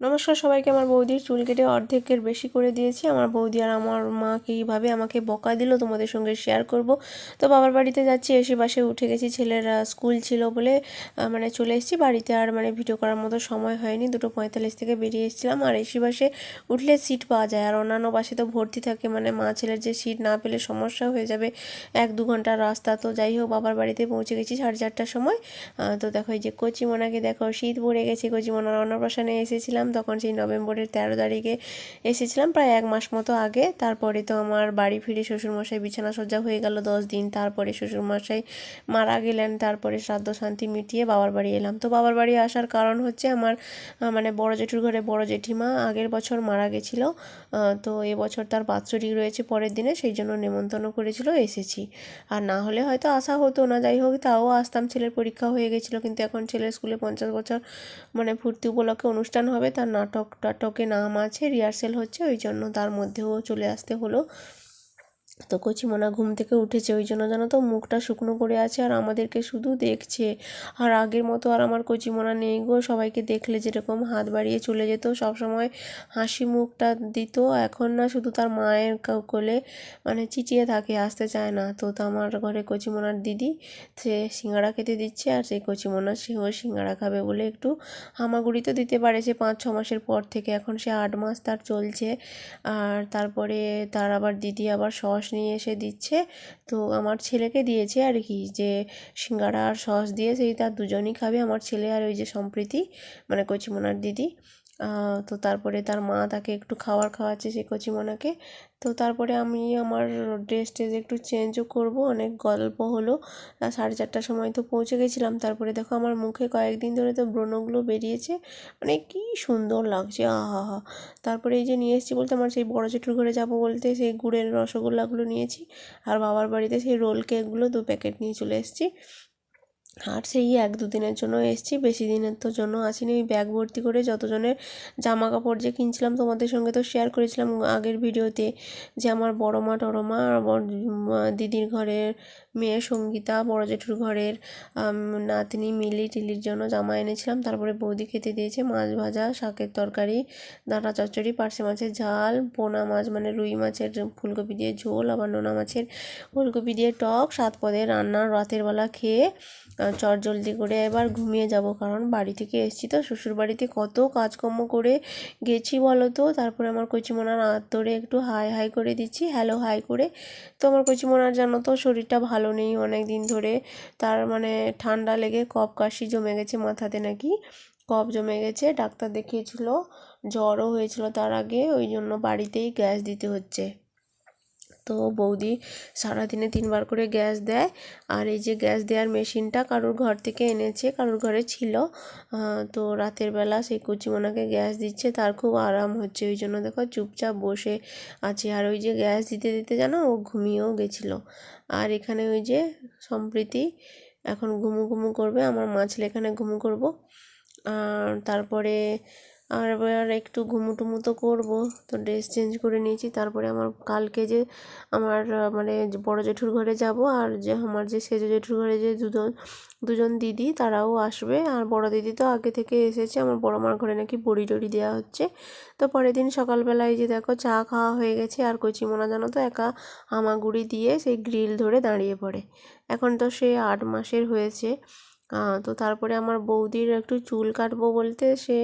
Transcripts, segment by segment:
নমস্কার সবাইকে, আমার বৌদির চুল কেটে অর্ধেকের বেশি করে দিয়েছি। আমার বৌদি আর আমার মাকে এইভাবে আমাকে বকা দিল তোমাদের সঙ্গে শেয়ার করব। তো বাবার বাড়িতে যাচ্ছি, এসে বাসে উঠে গেছি। ছেলের স্কুল ছিল বলে মানে চলে এসেছি। বাড়িতে আর মানে ভিডিও করার মতো সময় হয়নি। দুটো পঁয়তাল্লিশ থেকে বেরিয়ে এসেছিলাম। আর এসি বাসে উঠলে সিট পাওয়া যায়। আর অন্যান্য বাসে তো ভর্তি থাকে। মানে মা ছেলের যে সিট না পেলে সমস্যা হয়ে যাবে। এক দু ঘণ্টার রাস্তা। তো যাই হোক, বাবার বাড়িতে পৌঁছে গেছি সাড়ে চারটার সময়। তো দেখো এই যে কচিমোনাকে দেখো, শীত পড়ে গেছে কচিমোনার অন্নপ্রাশনে এসেছিলাম। তখন সেই নভেম্বরের তেরো তারিখে এসেছিলাম, প্রায় এক মাস মতো আগে। তারপরে তো আমার বাড়ি ফিরে শ্বশুরমশাই বিছানা সজ্জা হয়ে গেল দশ দিন। তারপরে শ্বশুরমশাই মারা গেলেন, তারপরে শ্রাদ্ধ শান্তি মিটিয়ে বাবার বাড়ি এলাম। তো বাবার বাড়ি আসার কারণ হচ্ছে আমার মানে বড় জেঠুর ঘরে বড় জেঠিমা আগের বছর মারা গেছিল। তো এবছর তার বাৎসরিক রয়েছে পরের দিনে, সেই জন্য নেমন্তন্ন করেছিল, এসেছি। আর না হলে হয়তো আসা হতো না, যাই হোক, তাও আসতাম ছেলের পরীক্ষা হয়ে গেছিল, কিন্তু এখন ছেলের স্কুলে পঞ্চাশ বছর মানে ভর্তি উপলক্ষে অনুষ্ঠান হবে তার নাটক টাটকে নাম আছে রিহার্সেল হচ্ছে ওই জন্য তার মধ্যেও চলে আসতে হলো। তো কচিমোনা ঘুম থেকে উঠেছে, ওই জন্য জানো তো মুখটা শুকনো করে আছে আর আমাদেরকে শুধু দেখছে। আর আগের মতো আর আমার কচিমোনা নেই গো, সবাইকে দেখলে যেরকম হাত বাড়িয়ে চলে যেত সব সময় হাসি মুখটা দিত। এখন না শুধু তার মায়ের কোলে মানে চিটিয়ে থাকে, আসতে চায় না। তো তো আমার ঘরে কচিমোনার দিদি, সে সিঙ্গাড়া খেতে দিচ্ছে আর সেই কচিমোনা সেও সিঙ্গাড়া খাবে বলে একটু হামাগুড়ি তো দিতে পারে সে পাঁচ ছ মাসের পর থেকে। এখন সে আট মাস তার চলছে। আর তারপরে তার আবার দিদি আবার সস নিয়ে এসে দিচ্ছে। তো আমার ছেলেকে দিয়েছে আর কি যে সিঙ্গারা আর সস দিয়ে সেই তার দুজনই খাবে, আমার ছেলে আর ওই যে সম্প্রীতি মানে কচিমোনার দিদি। তো তারপরে তার মা তাকে একটু খাবার খাওয়াচ্ছে সেই কচিমোনাকে। তো তারপরে আমি আমার ড্রেস ট্রেস একটু চেঞ্জও করব, অনেক গল্প হলো। সাড়ে চারটার সময় তো পৌঁছে গেছিলাম। তারপরে দেখো আমার মুখে কয়েকদিন ধরে তো ব্রণগুলো বেরিয়েছে। মানে কি সুন্দর লাগছে, আহা হা। তারপরে এই যে নিয়ে এসেছি বলতে আমার সেই বড় জেঠুর ঘরে যাব বলতে সেই গুড়ের রসগোল্লাগুলো নিয়েছি। আর বাবার বাড়িতে সেই রোল কেকগুলো দু প্যাকেট নিয়ে চলে এসেছি। আর সেই এক দুদিনের জন্য এসেছি, বেশি দিনের তো জন্য আসিনি। ওই ব্যাগ ভর্তি করে যতজনের জামা কাপড় যে কিনছিলাম তোমাদের সঙ্গে তো শেয়ার করেছিলাম আগের ভিডিওতে যে আমার বড় মা টড়ো মা, আমার দিদির ঘরের মেয়ে সঙ্গীতা, বড় জেঠুর ঘরের নাতনি মিলি টিলির জন্য জামা এনেছিলাম। তারপরে বৌদি খেতে দিয়েছে মাছ ভাজা, শাকের তরকারি, ডাঁটা চচ্চড়ি, পার্শে মাছের ঝাল, পোনা মাছ মানে রুই মাছের ফুলকপি দিয়ে ঝোল, আবার নোনা মাছের ফুলকপি দিয়ে টক, সাত পদের রান্না, রাতের বেলা খেয়ে চট জলদি করে এবার ঘুমিয়ে যাব কারণ বাড়ি থেকে এসেছি তো। শ্বশুর বাড়িতে কত কাজকর্ম করে গেছি বলো তো? তারপরে আমার কচিমোনার হাত একটু হাই হাই করে দিচ্ছি, হ্যালো হাই করে। তো আমার কচিমোনার জানো তো শরীরটা ভালো নেই অনেক দিন ধরে। তার মানে ঠান্ডা লেগে কফ কাশি জমে গেছে মাথাতে নাকি। কফ জমে গেছে, ডাক্তার দেখিয়েছিল, জ্বরও হয়েছিল তার আগে, ওই জন্য বাড়িতেই গ্যাস দিতে হচ্ছে। তো বৌদি সারাদিনে তিনবার করে গ্যাস দেয়। আর এই যে গ্যাস দেওয়ার মেশিনটা কারোর ঘর থেকে এনেছে, কারোর ঘরে ছিল। তো রাতের বেলা সেই কচিমোনাকে গ্যাস দিচ্ছে, তার খুব আরাম হচ্ছে। ওই জন্য দেখো চুপচাপ বসে আছে। আর ওই যে গ্যাস দিতে দিতে জানো ও ঘুমিয়েও গেছিল। আর এখানে ওই যে সম্প্রীতি এখন ঘুমু ঘুমু করবে। আমার মা ছেলে এখানে ঘুমু করব। আর তারপরে আর এবার একটু ঘুমু টুমু তো করব। তো ড্রেস চেঞ্জ করে নিয়েছি। তারপরে আমার কালকে যে আমার মানে বড় জেঠুর ঘরে যাব আর যে আমার যে সেজ জেঠুর ঘরে যে দুজন দুজন দিদি তারাও আসবে। আর বড় দিদি তো আগে থেকে এসেছে। আমার বড় মার ঘরে নাকি বড়ি টড়ি দেওয়া হচ্ছে। তো পরের দিন সকালবেলায় যে দেখো চা খাওয়া হয়ে গেছে। আর কচিমোনা জানো তো একা হামাগুড়ি দিয়ে সেই গ্রিল ধরে দাঁড়িয়ে পড়ে। এখন তো সে আট মাসের হয়েছে। তো তারপরে আমার বৌদির একটু চুল কাটবো বলতে সে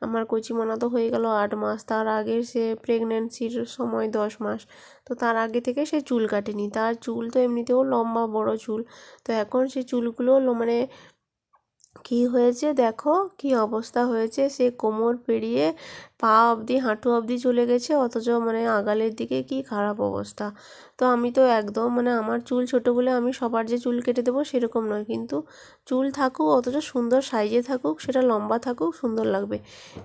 আমার কচিমোনা তো হয়ে গেল আট মাস। তার আগে সে প্রেগনেন্সির সময় দশ মাস। তো তার আগে থেকে সে চুল কাটেনি। তার চুল তো এমনিতেও লম্বা বড় চুল। তো এখন সে চুলগুলো মানে কি হয়েছে? দেখো কি অবস্থা হয়েছে। সে কোমর পেরিয়ে পা অবধি, হাঁটু অবধি চলে গেছে, অথচ মানে আগালের দিকে কি খারাপ অবস্থা। তো আমি তো একদম মানে আমার চুল ছোটো বলে আমি সবার যে চুল কেটে দেবো সেরকম নয়। কিন্তু চুল থাকুক, অথচ সুন্দর সাইজে থাকুক, সেটা লম্বা থাকুক, সুন্দর লাগবে।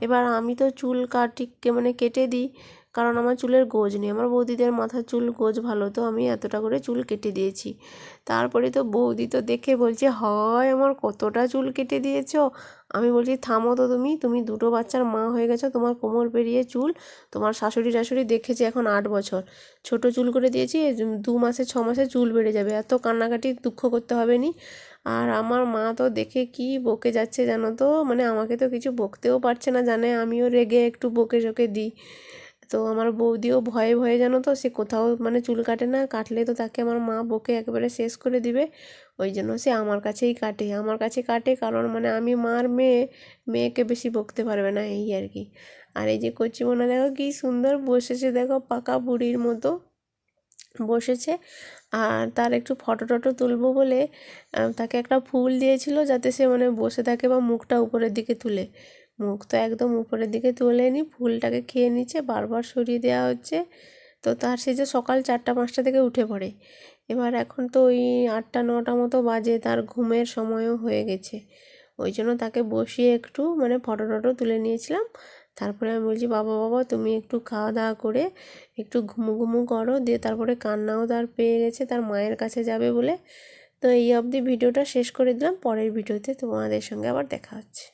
এবার আমি তো চুল কাটিকে মানে কেটে দিই কারণ আমার চুলের গোজ নেই। আমার বৌদিদের মাথার চুল গোজ ভালো, তো আমি এতটা করে চুল কেটে দিয়েছি। তারপরে তো বৌদি তো দেখে বলছে, হয়, আমার কতটা চুল কেটে দিয়েছ? আমি বলছি, থামো তো তুমি তুমি দুটো বাচ্চার মা হয়ে গেছো, তোমার কোমর পেরিয়ে চুল, তোমার শাশুড়ি টাশুড়ি দেখেছে এখন আট বছর। ছোট চুল করে দিয়েছি দু মাসে, ছ মাসে চুল বেড়ে যাবে, এত কান্নাকাটি দুঃখ করতে হবে নি? আর আমার মা তো দেখে কি বকে যাচ্ছে জানো তো? মানে আমাকে তো কিছু বকতেও পারছে না জানে, আমিও রেগে একটু বকে ঝোকে দিই। তো আমার বৌদিও ভয়ে ভয়ে জানো তো, সে কোথাও মানে চুল কাটে না, কাটলে তো তাকে আমার মা বকে একেবারে শেষ করে দিবে। ওই জন্য সে আমার কাছেই কাটে, আমার কাছে কাটে কারণ মানে আমি মার মেয়ে, মেয়েকে বেশি বকতে পারবে না এই আর কি। আর এই যে কচিমোনা দেখো কি সুন্দর বসেছে, দেখো পাকা বুড়ির মতো বসেছে। আর তার একটু ফটো টটো তুলবো বলে তাকে একটা ফুল দিয়েছিল যাতে সে মানে বসে থাকে বা মুখটা উপরের দিকে তুলে। মুখ তো একদম উপরের দিকে তোলেনি ফুলটাকে খেয়ে নিচ্ছে, বারবার সরিয়ে দেওয়া হচ্ছে। তো তার সে যে সকাল চারটা পাঁচটা থেকে উঠে পড়ে। এবার এখন তো ওই আটটা নটা মতো বাজে, তার ঘুমের সময়ও হয়ে গেছে। ওই জন্য তাকে বসিয়ে একটু মানে ফটো টটো তুলে নিয়েছিলাম। তারপরে আমি বলছি, বাবা বাবা, তুমি একটু খাওয়া দাওয়া করে একটু ঘুমু ঘুমু করো। দিয়ে তারপরে কান্নাও তার পেয়ে গেছে, তার মায়ের কাছে যাবে বলে। তো এই অবধি ভিডিওটা শেষ করে দিলাম, পরের ভিডিওতে তোমাদের সঙ্গে আবার দেখা হচ্ছে।